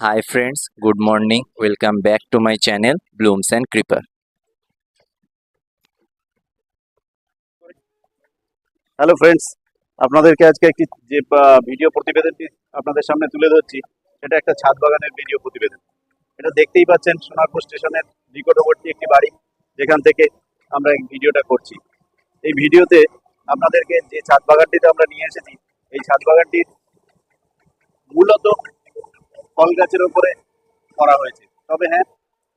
Hi friends, good morning. Welcome back to my channel Blooms and Creeper. Hello friends আপনাদেরকে আজকে একটি যে video প্রতিবেদনটি আপনাদের সামনে তুলে ধরছি সেটা একটা ছাদ বাগানের ভিডিও প্রতিবেদন এটা দেখতেই পাচ্ছেন সোনারপুর স্টেশনের নিকটবর্তী একটি বাড়ি যেখান থেকে আমরা ভিডিওটা করছি এই ভিডিওতে আপনাদেরকে যে ছাদ বাগানটিতে আমরা নিয়ে এসেছি এই ছাদ বাগানটির মূলত ফল গাছের উপরে করা হয়েছে। তবে হ্যাঁ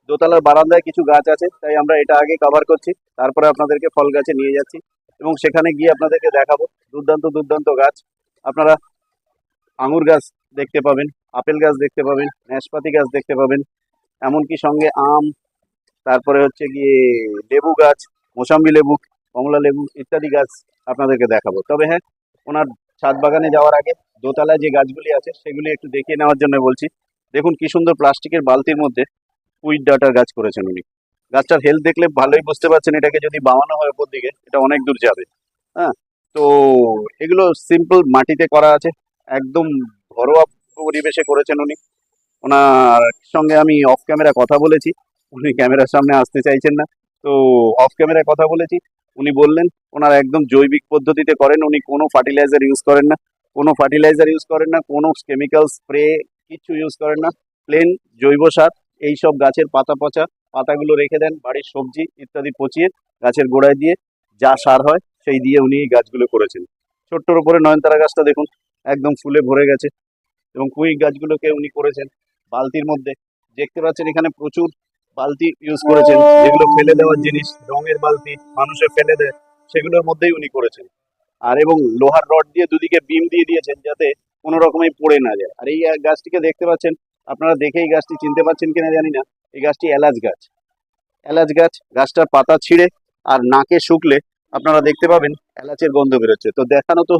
দোতলার বারান্দায় কিছু গাছ আছে, তাই আমরা এটা আগে কভার করছি, তারপরে আপনাদেরকে ফল গাছে নিয়ে যাচ্ছি এবং সেখানে গিয়ে আপনাদেরকে দেখাবো দুর্দান্ত দুর্দান্ত গাছ। আপনারা আঙুর গাছ দেখতে পাবেন, আপেল গাছ দেখতে পাবেন, নাশপাতি গাছ দেখতে পাবেন, এমনকি সঙ্গে আম, তারপরে হচ্ছে গিয়ে লেবু গাছ, মোসাম্বি লেবু, কমলা লেবু ইত্যাদি গাছ আপনাদেরকে দেখাবো। তবে হ্যাঁ ওনার ছাদ বাগানে যাওয়ার আগে দোতলায় যে গাছগুলি আছে সেগুলি একটু দেখিয়ে নেওয়ার জন্য বলছি। দেখুন কি সুন্দর প্লাস্টিকের বালতির মধ্যে উইড ডাটার গাছ করেছেন উনি। গাছটার হেলথ দেখলে ভালোই বুঝতে পারছেন এটাকে যদি বাওয়ানো হয় ওপর দিকে, এটা অনেক দূর যাবে। হ্যাঁ তো এগুলো সিম্পল মাটিতে করা আছে, একদম ঘরোয়া পরিবেশে করেছেন উনি। ওনার সঙ্গে আমি অফ ক্যামেরা কথা বলেছি, উনি ক্যামেরার সামনে আসতে চাইছেন না। তো অফ ক্যামেরায় কথা বলেছি উনি বললেন, ওনার একদম জৈবিক পদ্ধতিতে করেন, উনি কোনো ফার্টিলাইজার ইউজ করেন না। কোনো ফার্টিলাইজার ইউজ করেন না, কোনো কেমিক্যাল স্প্রে কিছু ইউজ করেন না। প্লেন জৈব সার, এইসব গাছের পাতা পচা, পাতাগুলো রেখে দেন, বাড়ির সবজি ইত্যাদি পচিয়ে গাছের গোড়ায় দিয়ে যা সার হয়, সেই দিয়ে উনি এই গাছগুলো করেছেন। ছোট্টর উপরে নয়নতারা গাছটা দেখুন, একদম ফুলে ভরে গেছে। এবং কুইক গাছগুলোকে উনি করেছেন বালতির মধ্যে। দেখতে পাচ্ছেন এখানে প্রচুর বালতি ইউজ করেছেন যেগুলো ফেলে দেওয়ার জিনিস রঙের বালতি মানুষে ফেলে দেয় সেগুলোর মধ্যেই উনি করেছেন। আর এবং লোহার রড দিয়ে দুদিকে বিম দিয়ে দিয়েছেন যাতে কোনো রকমই পড়ে না যায়। আর এই গাছটিকে দেখতে পাচ্ছেন আপনারা দেখে এই গাছটি চিনতে পারছেন কিনা জানি না এই গাছটি এলাচ গাছ। এলাচ গাছ গাছটার পাতা ছিঁড়ে আর নাকে শুকলে আপনারা দেখতে পাবেন এলাচের গন্ধ বেরোচ্ছে। তো দেখানো তো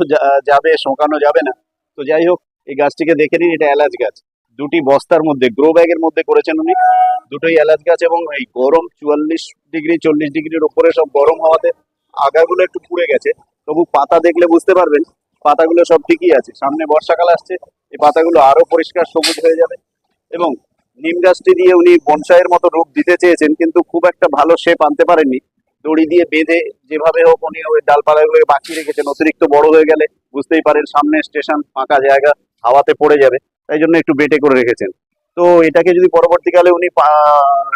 যাবে শোকানো যাবে না। তো যাই হোক এই গাছটিকে দেখে নিন এটা এলাচ গাছ। দুটি বস্তার মধ্যে গ্রো ব্যাগের মধ্যে করেছেন উনি। দুটোই এলাচ গাছ এবং এই গরম চুয়াল্লিশ ডিগ্রি, চল্লিশ ডিগ্রির উপরে সব গরম হওয়াতে আগাগুলো একটু পুড়ে গেছে। তবু পাতা দেখলে বুঝতে পারবেন, পাতাগুলো সব ঠিকই আছে। সামনে বর্ষাকাল আসছে, এই পাতাগুলো আরও পরিষ্কার সবুজ হয়ে যাবে। এবং নিম গাছটি দিয়ে উনি বনসাইয়ের মতো রূপ দিতে চেয়েছেন, কিন্তু খুব একটা ভালো শেপ আনতে পারেননি। দড়ি দিয়ে বেঁধে যেভাবে হোক উনি ওই ডালপালাগুলোকে বাঁচিয়ে রেখেছেন, অতিরিক্ত বড় হয়ে গেলে বুঝতেই পারেন, সামনে স্টেশন ফাঁকা জায়গা, হাওয়াতে পড়ে যাবে। তাই জন্য একটু বেটে করে রেখেছেন। তো এটাকে যদি পরবর্তীকালে উনি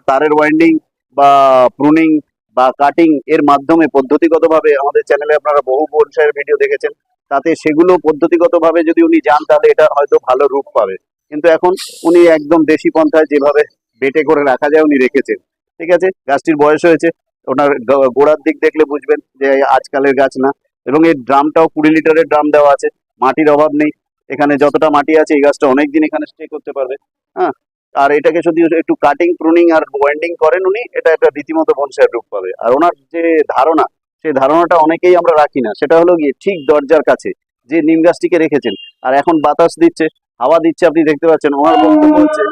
তারের ওয়াইন্ডিং বা প্রুনিং বা কাটিং এর মাধ্যমে পদ্ধতিগতভাবে আমাদের চ্যানেলে আপনারা বহু বনসাইয়ের ভিডিও দেখেছেন, তাতে সেগুলো পদ্ধতিগতভাবে যদি উনি যান, তাহলে এটা হয়তো ভালো রূপ পাবে। কিন্তু এখন উনি একদম দেশি পন্থায় যেভাবে বেটে করে রাখা যায়, উনি রেখেছেন। ঠিক আছে? গাছটির বয়স হয়েছে, ওনার গোড়ার দিক দেখলে বুঝবেন যে আজকালের গাছ না। এবং এই ড্রামটাও কুড়ি লিটারের ড্রাম দেওয়া আছে, মাটির অভাব নেই। এখানে যতটা মাটি আছে, এই গাছটা অনেকদিন এখানে স্টে করতে পারবে। হ্যাঁ? আর এটাকে যদি একটু কাটিং প্রুনিং আর ওয়েন্ডিং করেন উনি, এটা একটা রীতিমতো বনসাইয়ের রূপ পাবে। আর ওনার যে ধারণা, সেই ধারণাটা অনেকেই আমরা রাখি না। সেটা হলো গিয়ে ঠিক দরজার কাছে, যে নিম গাছটিকে রেখেছেন। আর এখন বাতাস দিচ্ছে, হাওয়া দিচ্ছে, আপনি দেখতে পাচ্ছেন, ওনার বক্তব্য হচ্ছে,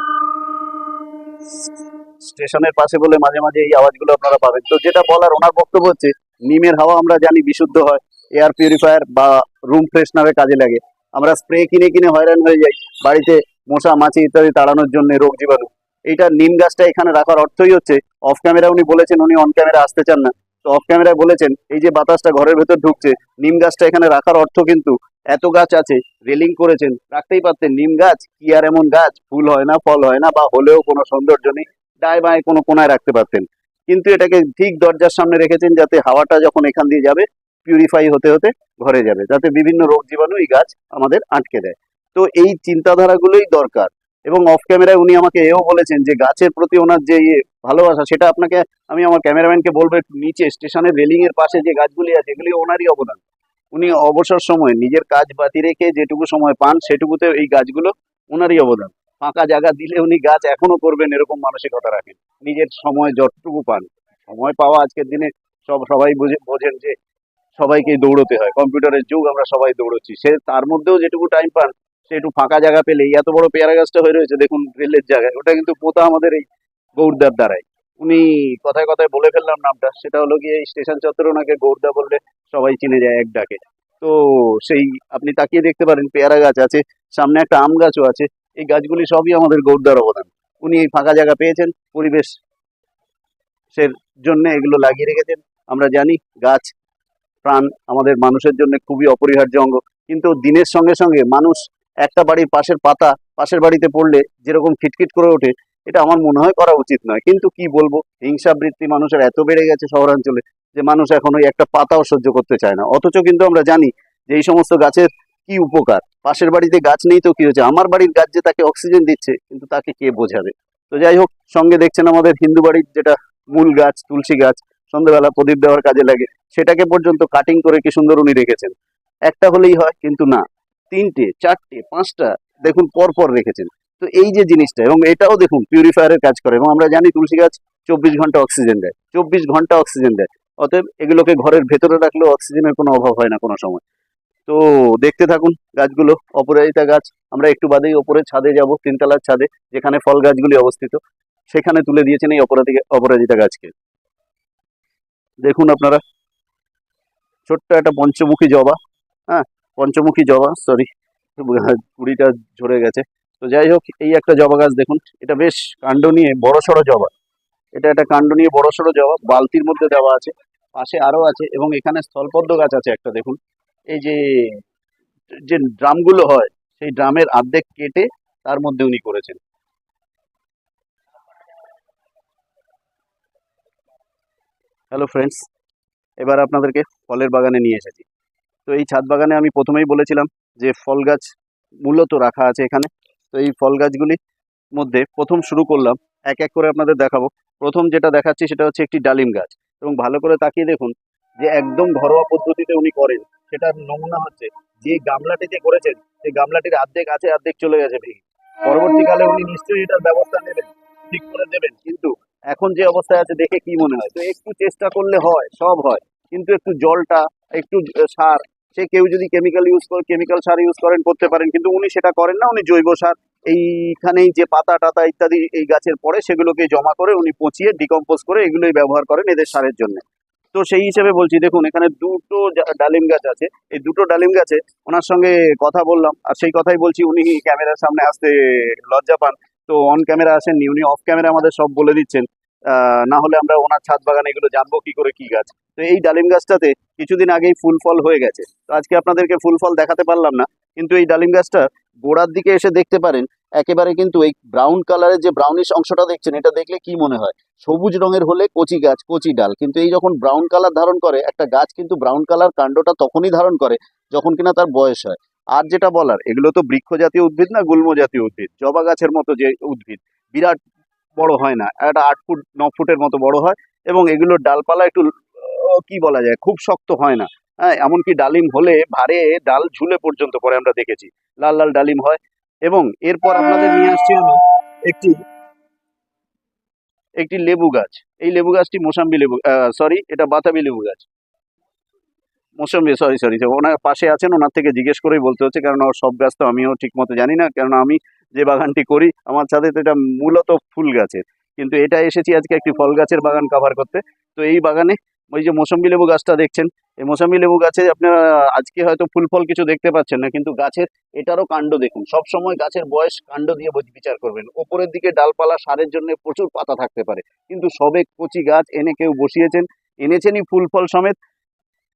স্টেশনের পাশে বলে মাঝে মাঝে এই আওয়াজগুলো আপনারা পাবেন। তো যেটা বলার, ওনার বক্তব্য হচ্ছে, নিমের হাওয়া আমরা জানি বিশুদ্ধ হয় এয়ার পিউরিফায়ার বা রুম ফ্রেশনারের কাজে লাগে। আমরা স্প্রে কিনে কিনে হয়রান হয়ে যাই, বাড়িতে মশা, মাছি ইত্যাদি তাড়ানোর জন্য রোগ জীবাণু। এইটা নিম গাছটা এখানে রাখার অর্থই হচ্ছে অফ ক্যামেরা উনি বলেছেন, উনি অন ক্যামেরা আসতে চান না। তো অফ ক্যামেরায় বলেছেন, এই যে বাতাসটা ঘরের ভেতর ঢুকছে, নিম গাছটা এখানে রাখার অর্থ কিন্তু এত গাছ আছে রেলিং করেছেন, রাখতেই পারতেন। নিম গাছ কি আর এমন গাছ? ফুল হয় না, ফল হয় না, বা হলেও কোনো সৌন্দর্য নেই ডায় বায় কোনো কোনায় রাখতে পারতেন। কিন্তু এটাকে ঠিক দরজার সামনে রেখেছেন, যাতে হাওয়াটা যখন এখান দিয়ে যাবে পিউরিফাই হতে হতে ঘরে যাবে, যাতে বিভিন্ন রোগ জীবাণু এই গাছ আমাদের আটকে দেয়। তো এই চিন্তাধারাগুলোই দরকার। এবং অফ ক্যামেরায় উনি আমাকে এও বলেছেন যে গাছের প্রতি ওনার যে ইয়ে ভালোবাসা, সেটা আপনাকে, আমি আমার ক্যামেরাম্যানকে বলব নিচে, স্টেশনের রেলিং এর পাশে যে গাছগুলি আছে, এগুলি ওনারই অবদান। উনি অবসর সময় নিজের কাজ বাতি রেখে যেটুকু সময় পান, সেটুকুতে এই গাছগুলো ওনারই অবদান। ফাঁকা জায়গা দিলে উনি গাছ এখনও করবেন, এরকম মানসিকতা রাখেন। নিজের সময় যতটুকু পান। সময় পাওয়া আজকের দিনে সব, সবাই বুঝে, বোঝেন যে সবাইকেই দৌড়তে হয়। কম্পিউটারের যুগ, আমরা সবাই দৌড়চ্ছি। সে তার মধ্যেও যেটুকু টাইম পান সে একটু ফাঁকা জায়গা পেলে এত বড় পেয়ারা গাছটা হয়ে রয়েছে, দেখুন রেলের জায়গায়, ওটা কিন্তু পোতা আমাদের এই গৌরদার দ্বারাই। উনি কথায় কথায় বলে ফেললাম নামটা, সেটা হলো গিয়ে স্টেশন চত্বরে ওনাকে গৌরদা বললে সবাই চিনে যায়, এক ডাকে। তো সেই, আপনি তাকিয়ে দেখতে পারেন, পেয়ারা গাছ আছে, সামনে একটা আম গাছও আছে, এই গাছগুলি সবই আমাদের গৌরদার অবদান। উনি এই ফাঁকা জায়গা পেয়েছেন, পরিবেশ সের জন্য এগুলো লাগিয়ে রেখেছেন। আমরা জানি, গাছ প্রাণ আমাদের মানুষের জন্য খুবই অপরিহার্য অঙ্গ। কিন্তু দিনের সঙ্গে সঙ্গে মানুষ একটা বাড়ির পাশের পাতা, পাশের বাড়িতে পড়লে যেরকম খিটখিট করে ওঠে, এটা আমার মনে হয় করা উচিত নয়। কিন্তু কি বলব, হিংসাবৃত্তি মানুষের এত বেড়ে গেছে শহরাঞ্চলে যে মানুষ এখন ওই একটা পাতাও সহ্য করতে চায় না। অথচ কিন্তু আমরা জানি যে এই সমস্ত গাছের কি উপকার। পাশের বাড়িতে গাছ নেই তো কি হচ্ছে আমার বাড়ির গাছ যে তাকে অক্সিজেন দিচ্ছে, কিন্তু তাকে কে বোঝাবে? তো যাই হোক, সঙ্গে দেখছেন আমাদের হিন্দু বাড়ির যেটা মূল গাছ, তুলসী গাছ সন্ধ্যাবেলা প্রদীপ দেওয়ার কাজে লাগে। সেটাকে পর্যন্ত কাটিং করে কি সুন্দর উনি রেখেছেন। একটা হলেই হয়, কিন্তু না। তিনটে, চারটে, পাঁচটা, দেখুন পর পর রেখেছেন। তো এই যে জিনিসটা, এবং এটাও দেখুন পিউরিফায়ারের কাজ করে, এবং আমরা জানি তুলসী গাছ চব্বিশ ঘণ্টা অক্সিজেন দেয়। চব্বিশ ঘণ্টা অক্সিজেন দেয়। অতএব এগুলোকে ঘরের ভেতরে রাখলেও অক্সিজেনের কোনো অভাব হয় না কোনো সময়। তো দেখতে থাকুন গাছগুলো, অপরাজিতা গাছ। আমরা একটু বাদেই ওপরে ছাদে যাব, তিনতলার ছাদে, যেখানে ফল গাছগুলি অবস্থিত। সেখানে তুলে দিয়েছেন এই অপরাজিতা অপরাজিতা গাছকে। দেখুন আপনারা। ছোট্ট একটা পঞ্চমুখী জবা হ্যাঁ? পঞ্চমুখী জবা সরি কুড়িটা ঝরে গেছে। তো যাই হোক, এই একটা জবা গাছ দেখুন, এটা বেশ কাণ্ড নিয়ে বড় সড়ো জবা। এটা একটা কাণ্ড নিয়ে বড় সড়ো জবা, বালতির মধ্যে দেওয়া আছে, পাশে আরও আছে, এবং এখানে স্থলপদ্ম গাছ আছে একটা, দেখুন। এই যে যে ড্রামগুলো হয়, সেই ড্রামের অর্ধেক কেটে তার মধ্যে উনি করেছেন। হ্যালো ফ্রেন্ডস এবার আপনাদেরকে ফলের বাগানে নিয়ে এসেছি। তো এই ছাদ বাগানে আমি প্রথমেই বলেছিলাম যে ফল গাছ মূলত রাখা আছে এখানে। তো এই ফল গাছগুলির মধ্যে প্রথম শুরু করলাম, এক এক করে আপনাদের দেখাবো। প্রথম যেটা দেখাচ্ছি সেটা হচ্ছে একটি ডালিম গাছ। এবং ভালো করে তাকিয়ে দেখুন যে একদম ঘরোয়া পদ্ধতিতে উনি করেন। সেটার নমুনা হচ্ছে যে গামলাটিতে করেছেন, সেই গামলাটির অর্ধেক আছে, অর্ধেক চলে গেছে ভেঙে। পরবর্তীকালে উনি নিশ্চয়ই এটার ব্যবস্থা নেবেন, ঠিক করে দেবেন। কিন্তু এখন যে অবস্থায় আছে, দেখে কি মনে হয়? তো একটু চেষ্টা করলে হয়, সব হয়। কিন্তু একটু জলটা, একটু সার, সে কেউ যদি কেমিক্যাল ইউজ করে কেমিক্যাল সার ইউজ করেন, করতে পারেন। কিন্তু উনি সেটা করেন না, উনি জৈব সার। এইখানেই যে পাতা টাতা ইত্যাদি এই গাছের পরে সেগুলোকে জমা করে উনি পচিয়ে ডিকম্পোজ করে এগুলোই ব্যবহার করেন এদের সারের জন্য। তো সেই হিসেবে বলছি, দেখুন, এখানে দুটো ডালিম গাছ আছে। এই দুটো ডালিম গাছে ওনার সঙ্গে কথা বললাম। আর সেই কথাই বলছি, উনি ক্যামেরার সামনে আসতে লজ্জা পান। তো অন ক্যামেরা আসেননি উনি অফ ক্যামেরা আমাদের সব বলে দিচ্ছেন। না হলে আমরা ওনার ছাদ বাগানে এগুলো জানব কি করে কি গাছ। তো এই ডালিম গাছটাতে কিছুদিন আগেই ফুল ফল হয়ে গেছে। তো আজকে আপনাদেরকে ফুল ফল দেখাতে পারলাম না, কিন্তু এই ডালিম গাছটা গোড়ার দিকে এসে দেখতে পারেন, একেবারে কিন্তু এই ব্রাউন কালারের যে ব্রাউনিশ অংশটা দেখছেন, এটা দেখলে কি মনে হয়? সবুজ রঙের হলে কচি গাছ, কচি ডাল। কিন্তু এই যখন ব্রাউন কালার ধারণ করে, একটা গাছ কিন্তু ব্রাউন কালার কাণ্ডটা তখনই ধারণ করে, যখন কিনা তার বয়স হয়। আর যেটা বলার, এগুলো তো বৃক্ষ জাতীয় উদ্ভিদ না গুল্ম জাতীয় উদ্ভিদ। জবা গাছের মতো যে উদ্ভিদ, বিরাট বড় হয় না, একটা আট ফুট, ন ফুটের মতো বড় হয় এবং এগুলোর ডালপালা একটু কি বলা যায়, খুব শক্ত হয় না। হ্যাঁ এমনকি ডালিম হলে ভারে ডাল ঝুলে পর্যন্ত পরে আমরা দেখেছি। লাল লাল ডালিম হয় এবং এরপর আপনাদের নিয়ে আসছি আমি একটি একটি লেবু গাছ। এই লেবু গাছটি মোসাম্বি লেবু সরি এটা বাতাবি লেবু গাছ। মোসাম্বি সরি সরি ওনার পাশে আছেন, ওনার থেকে জিজ্ঞেস করেই বলতে হচ্ছে, কারণ ওর সব গাছ তো আমিও ঠিক মতো জানি না, কারণ আমি যে বাগানটি করি, আমার ছাদে তো এটা মূলত ফুল গাছের। কিন্তু এটা এসেছি আজকে একটি ফল গাছের বাগান কভার করতে। তো এই বাগানে ওই যে মোসাম্বি লেবু গাছটা দেখছেন, এই মোসাম্বি লেবু গাছে আপনারা আজকে হয়তো ফুল ফল কিছু দেখতে পাচ্ছেন না, কিন্তু গাছের এটারও কাণ্ড দেখুন। সব সময় গাছের বয়স কাণ্ড দিয়ে বিচার করবেন। ওপরের দিকে ডালপালা সারের জন্য প্রচুর পাতা থাকতে পারে। কিন্তু সবে কচি গাছ এনে কেউ বসিয়েছেন, এনেছেনই ফুল ফল সমেত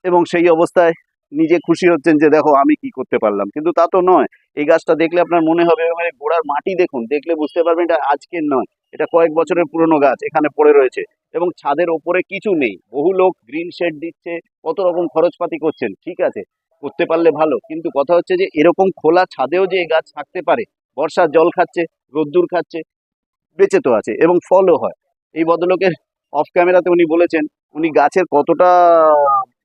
এবং সেই অবস্থায় নিজে খুশি হচ্ছেন যে, দেখো, আমি কি করতে পারলাম। কিন্তু তা তো নয়। এই গাছটা দেখলে আপনার মনে হবে মানে গোড়ার মাটি দেখুন, দেখলে বুঝতে পারবেন এটা আজকের নয়। এটা কয়েক বছরের পুরনো গাছ, এখানে পড়ে রয়েছে এবং ছাদের ওপরে কিছু নেই। বহু লোক গ্রিন শেড দিচ্ছে, কত রকম খরচপাতি করছেন, ঠিক আছে, করতে পারলে ভালো। কিন্তু কথা হচ্ছে যে, এরকম খোলা ছাদেও যে এই গাছ থাকতে পারে, বর্ষার জল খাচ্ছে, রোদ্দুর খাচ্ছে, বেঁচে তো আছে এবং ফলও হয়। এই ভদ্রলোকের অফ ক্যামেরাতে উনি বলেছেন, উনি গাছের কতটা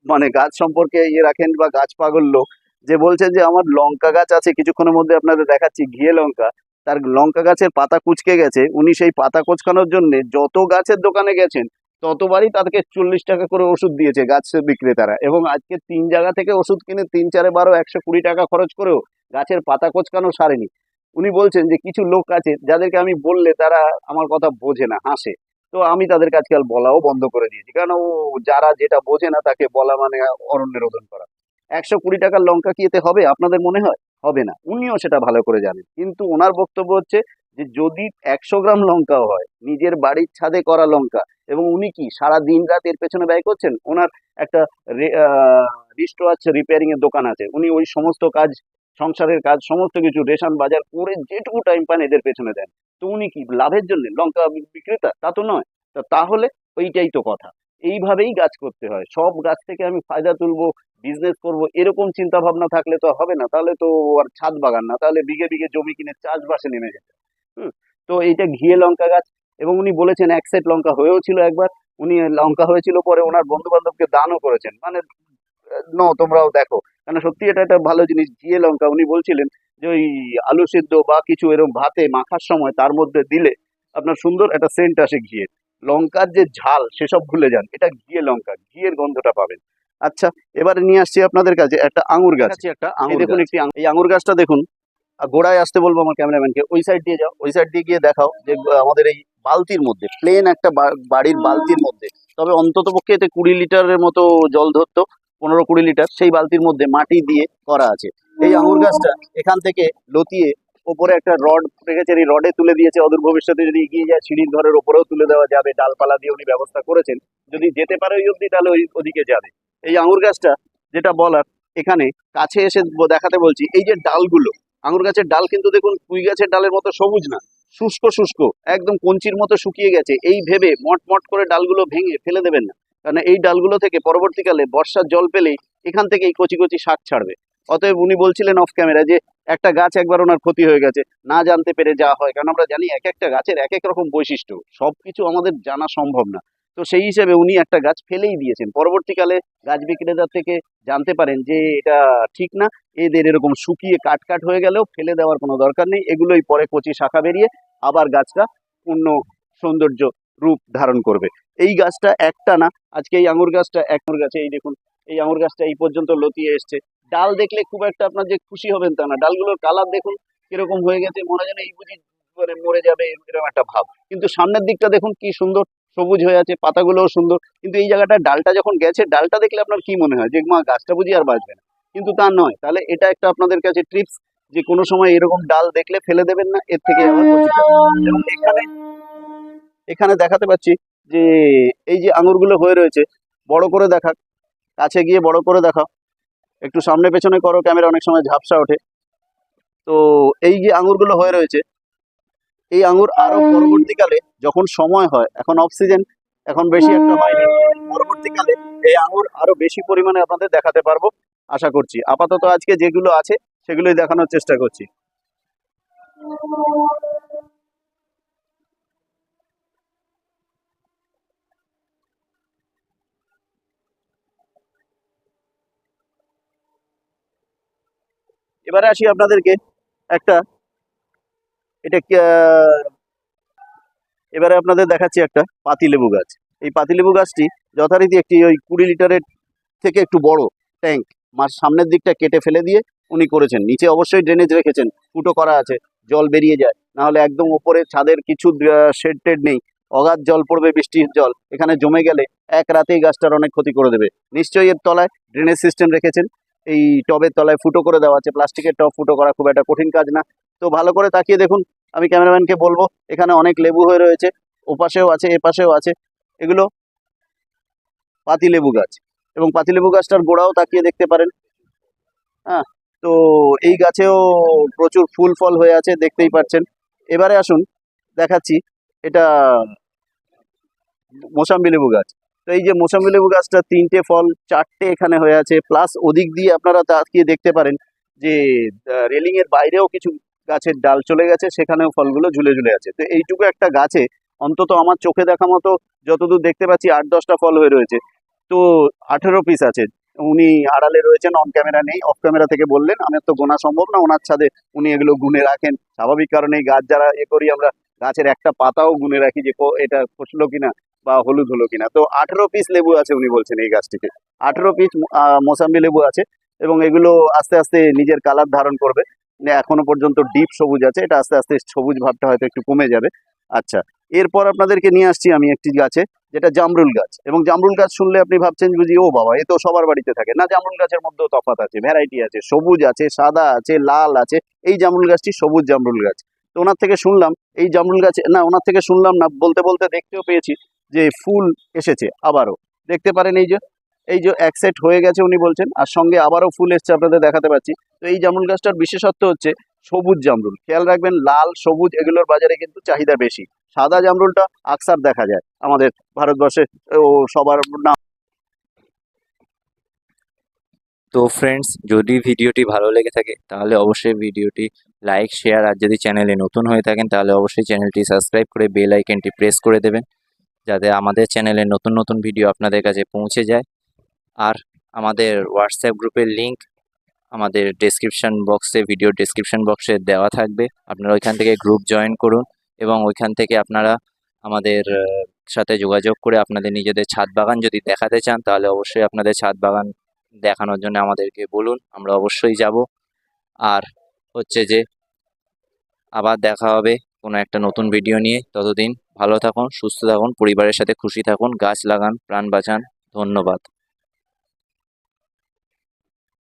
মানে গাছ সম্পর্কে ইয়ে রাখেন বা গাছ পাগল লোক, যে বলছেন যে আমার লঙ্কা গাছ আছে, কিছুক্ষণের মধ্যে আপনাদের দেখাচ্ছি ঘিয়ে লঙ্কা, তার লঙ্কা গাছের পাতা কুচকে গেছে, উনি সেই পাতা কোচকানোর জন্য যত গাছের দোকানে গেছেন, ততবারই তাদেরকে চল্লিশ টাকা করে ওষুধ দিয়েছে গাছ বিক্রেতারা। এবং আজকে তিন জায়গা থেকে ওষুধ কিনে তিন, চারে বারো, একশো কুড়ি টাকা খরচ করেও গাছের পাতা কোচকানো সারেনি। উনি বলছেন যে কিছু লোক আছে, যাদেরকে আমি বললে তারা আমার কথা বোঝে না, হাসে। তো আমি তাদেরকে আজকাল বলাও বন্ধ করে দিয়েছি। কারণ ও যারা যেটা বোঝে না তাকে বলা মানে অরণ্যে রোদন করা। একশো কুড়ি টাকার লঙ্কা কি এতে হবে? আপনাদের মনে হয়? হবে না। উনিও সেটা ভালো করে জানেন। কিন্তু ওনার বক্তব্য হচ্ছে যে, যদি একশো গ্রাম লঙ্কাও হয়, নিজের বাড়ির ছাদে করা লঙ্কা, এবং উনি কি সারা দিন রাত এর পেছনে ব্যয় করছেন? ওনার একটা রিস্ট ওয়াচ রিপেয়ারিং এর দোকান আছে। উনি ওই সমস্ত কাজ সংসারের কাজ, সমস্ত কিছু, রেশন, বাজার করে যেটুকু টাইম পান এদের পেছনে দেন। তো উনি কি লাভের জন্য লঙ্কা বিক্রেতা? তা তো নয়। তা তাহলে ওইটাই তো কথা। এইভাবেই গাছ করতে হয়। সব গাছ থেকে আমি ফায়দা তুলবো বিজনেস করব, এরকম চিন্তা ভাবনা থাকলে তো হবে না। তাহলে তো আর ছাদ বাগান না। তাহলে বিঘে বিঘে জমি কিনে চাষবাসে নেমে যেতে হুম? তো এইটা ঘিয়ে লঙ্কা গাছ। এবং উনি বলেছেন এক সেট লঙ্কা হয়েও ছিল একবার। উনি লঙ্কা হয়েছিল পরে ওনার বন্ধু বান্ধবকে দানও করেছেন। মানে ন তোমরাও দেখো। কেন সত্যি এটা একটা ভালো জিনিস। ঘিয়ে লঙ্কা উনি বলছিলেন যে ওই আলু সিদ্ধ বা কিছু এরকম ভাতে মাখার সময় তার মধ্যে দিলে আপনার সুন্দর একটা সেন্ট আসে ঘিয়ের। লঙ্কার যে ঝাল সেসব ভুলে যান। এটা ঘিয়ে লঙ্কা ঘিয়ের গন্ধটা পাবেন। আচ্ছা এবারে নিয়ে আসছি আপনাদের কাছে একটা আঙুর গাছ। একটা আঙুর দেখুন একটি এই আঙুর গাছটা দেখুন গোড়ায় আসতে বলব আমার ক্যামেরাম্যানকে ওই সাইড দিয়ে যাও ওই সাইড দিয়ে গিয়ে দেখাও যে আমাদের এই বালতির মধ্যে প্লেন একটা বাড়ির বালতির মধ্যে। তবে অন্তত পক্ষে এতে কুড়ি লিটারের মতো জল ধরতো। পনেরো কুড়ি লিটার সেই বালতির মধ্যে মাটি দিয়ে করা আছে। এই আঙুর গাছটা এখান থেকে লতিয়ে ওপরে একটা রড রেখেছে এই রডে তুলে দিয়েছে। অদূর ভবিষ্যতে যদি এগিয়ে যায়, সিঁড়ির ঘরের ওপরেও তুলে দেওয়া যাবে। ডালপালা দিয়ে উনি ব্যবস্থা করেছেন। যদি যেতে পারে ওই অবধি, তাহলে ওই ওদিকে যাবে। এই আঙুর গাছটা যেটা বলার, এখানে কাছে এসে দেখাতে বলছি, এই যে ডালগুলো, আঙুর গাছের ডাল কিন্তু দেখুন কুই গাছের ডালের মতো সবুজ না, শুষ্ক শুষ্ক, একদম কঞ্চির মতো শুকিয়ে গেছে। এই ভেবে মট মট করে ডালগুলো ভেঙে ফেলে দেবেন না। কারণ এই ডালগুলো থেকে পরবর্তীকালে বর্ষার জল পেলেই এখান থেকে এই কচি কচি শাক ছাড়বে। অতএব উনি বলছিলেন অফ ক্যামেরা যে একটা গাছ একবার ওনার ক্ষতি হয়ে গেছে, না জানতে পেরে যা হয়। কারণ আমরা জানি এক একটা গাছের এক এক রকম বৈশিষ্ট্য সব কিছু আমাদের জানা সম্ভব না। তো সেই হিসেবে উনি একটা গাছ ফেলেই দিয়েছেন। পরবর্তীকালে গাছ বিক্রেতার থেকে জানতে পারেন যে এটা ঠিক না, এদের এরকম শুকিয়ে কাট কাট হয়ে গেলেও ফেলে দেওয়ার কোনো দরকার নেই। এগুলোই পরে কচি শাখা বেরিয়ে আবার গাছটা পূর্ণ সৌন্দর্য রূপ ধারণ করবে। এই গাছটা একটা না, আজকে এই আঙুর গাছটা এক আঙুর গাছে, এই দেখুন, এই আঙুর গাছটা এই পর্যন্ত লতিয়ে এসছে। ডাল দেখলে খুব একটা আপনার যে খুশি হবেন তা না, ডালগুলোর কালার দেখুন কীরকম হয়ে গেছে, মনে যেন এই বুঝি মানে মরে যাবে, এরকম একটা ভাব। কিন্তু সামনের দিকটা দেখুন কি সুন্দর, সবুজ হয়ে আছে, পাতাগুলোও সুন্দর। কিন্তু এই জায়গাটা ডালটা যখন গেছে, ডালটা দেখলে আপনার কি মনে হয়? যে মা, গাছটা বুঝি আর বাঁচবে না। কিন্তু তা নয়, তাহলে এটা একটা আপনাদের কাছে ট্রিপস যে কোনো সময় এরকম ডাল দেখলে ফেলে দেবেন না, এর থেকে। এবং এখানে এখানে দেখাতে পাচ্ছি যে এই যে আঙুরগুলো হয়ে রয়েছে, বড় করে দেখা কাছে গিয়ে বড় করে দেখাও। একটু সামনে পেছনে করো, ক্যামেরা অনেক সময় ঝাপসা ওঠে। তো এই যে আঙুরগুলো হয়ে রয়েছে, এই আঙুর আরও পরবর্তীকালে যখন সময় হয়, এখন অফ সিজন এখন বেশি একটা হয়নি, পরবর্তীকালে এই আঙুর আরও বেশি পরিমাণে আপনাদের দেখাতে পারব, আশা করছি। আপাতত আজকে যেগুলো আছে, সেগুলোই দেখানোর চেষ্টা করছি। এবারে আসি আপনাদেরকে একটা, এটা এবারে আপনাদের দেখাচ্ছি একটা পাতিলেবু গাছ। এই পাতিলেবু গাছটি যথারীতি একটি ওই কুড়ি লিটারের থেকে একটু বড় ট্যাঙ্ক মার সামনের দিকটা কেটে ফেলে দিয়ে উনি করেছেন। নিচে অবশ্যই ড্রেনেজ রেখেছেন, ফুটো করা আছে, জল বেরিয়ে যায় না হলে একদম ওপরে ছাদের কিছু শেড টেড নেই, অগাধ জল পড়বে বৃষ্টির জল, এখানে জমে গেলে এক রাতেই গাছটার অনেক ক্ষতি করে দেবে। নিশ্চয়ই এর তলায় ড্রেনেজ সিস্টেম রেখেছেন এই টবের তলায় ফুটো করে দেওয়া আছে। প্লাস্টিকের টব ফুটো করা খুব একটা কঠিন কাজ না। তো ভালো করে তাকিয়ে দেখুন, আমি ক্যামেরাম্যানকে বলব, এখানে অনেক লেবু হয়ে রয়েছে, ওপাশেও আছে, এপাশেও আছে। এগুলো পাতিলেবু গাছ। এবং পাতিলেবু গাছটার গোড়াও তাকিয়ে দেখতে পারেন। হ্যাঁ তো এই গাছেও প্রচুর ফুল ফল হয়ে আছে, দেখতেই পাচ্ছেন। এবারে আসুন, দেখাচ্ছি, এটা মোসাম্বি লেবু গাছ। তো এই যে মোসাম্বি লেবু গাছটা তিনটে ফল, চারটে এখানে হয়ে আছে। প্লাস ওদিক দিয়ে আপনারা তাকিয়ে দেখতে পারেন যে রেলিং এর বাইরেও কিছু গাছের ডাল চলে গেছে, সেখানেও ফলগুলো ঝুলে ঝুলে আছে। তো এইটুকু একটা গাছে অন্তত আমার চোখে দেখা মতো যতদূর দেখতে পাচ্ছি আট দশটা ফল হয়ে রয়েছে। তো আঠেরো পিস আছে। উনি আড়ালে রয়েছেন অন ক্যামেরা নেই অফ ক্যামেরা থেকে বললেন আমার তো গোনা সম্ভব না, ওনার ছাদে উনি এগুলো গুনে রাখেন। স্বাভাবিক কারণে গাছ যারা এ করি আমরা, গাছের একটা পাতাও গুনে রাখি যে এটা ফসলো কিনা? বা হলুদ হলো কিনা। তো আঠেরো পিস লেবু আছে উনি বলছেন এই গাছটিতে। আঠেরো পিস মোসাম্বি লেবু আছে এবং এগুলো আস্তে আস্তে নিজের কালার ধারণ করবে। মানে এখনও পর্যন্ত ডিপ সবুজ আছে, এটা আস্তে আস্তে সবুজ ভাবটা হয়তো একটু কমে যাবে। আচ্ছা এরপর আপনাদেরকে নিয়ে আসছি আমি একটি গাছে, যেটা জামরুল গাছ। এবং জামরুল গাছ শুনলে আপনি ভাবছেন বুঝি, ও বাবা, এ তো সবার বাড়িতে থাকে। না, জামরুল গাছের মধ্যেও তফাৎ আছে ভ্যারাইটি আছে, সবুজ আছে, সাদা আছে, লাল আছে। এই জামরুল গাছটি সবুজ জামরুল গাছ। তো ওনার থেকে শুনলাম, এই জামরুল গাছ, না, ওনার থেকে শুনলাম না, বলতে বলতে দেখতেও পেয়েছি যে ফুল এসেছে আবারও। দেখতে পারেন এই যে এই যে এক সেট হয়ে গেছে উনি বলছেন, আর সঙ্গে আবারও ফুল এসছে আপনাদের দেখাতে পাচ্ছি। তো এই জামরুল গাছটার বিশেষত্ব হচ্ছে সবুজ জামরুল। খেয়াল রাখবেন, লাল, সবুজ এগুলোর বাজারে কিন্তু চাহিদা বেশি। সাদা জামরুলটা আকসার দেখা যায় আমাদের ভারতবর্ষে, ও সবার নাম। তো ফ্রেন্ডস যদি ভিডিওটি ভালো লেগে থাকে, তাহলে অবশ্যই ভিডিওটি লাইক শেয়ার আর যদি চ্যানেলে নতুন হয়ে থাকেন, তাহলে অবশ্যই চ্যানেলটি সাবস্ক্রাইব করে বেল আইকনটি প্রেস করে দেবেন। যাতে আমাদের চ্যানেলে নতুন নতুন ভিডিও আপনাদের কাছে পৌঁছে যায়। আর আমাদের হোয়াটসঅ্যাপ গ্রুপের লিংক আমাদের ডেসক্রিপশন বক্সে ভিডিও ডেসক্রিপশন বক্সে দেওয়া থাকবে। আপনারা ওইখান থেকে গ্রুপ জয়েন করুন এবং ওইখান থেকে আপনারা আমাদের সাথে যোগাযোগ করে আপনাদের নিজেদের ছাদ বাগান যদি দেখাতে চান, তাহলে অবশ্যই আপনাদের ছাদ বাগান দেখানোর জন্য আমাদেরকে বলুন, আমরা অবশ্যই যাব। আর হচ্ছে যে, আবার দেখা হবে কোনো একটা নতুন ভিডিও নিয়ে ততদিন ভালো থাকুন, সুস্থ থাকুন, পরিবারের সাথে খুশি থাকুন, গাছ লাগান, প্রাণ বাঁচান, ধন্যবাদ।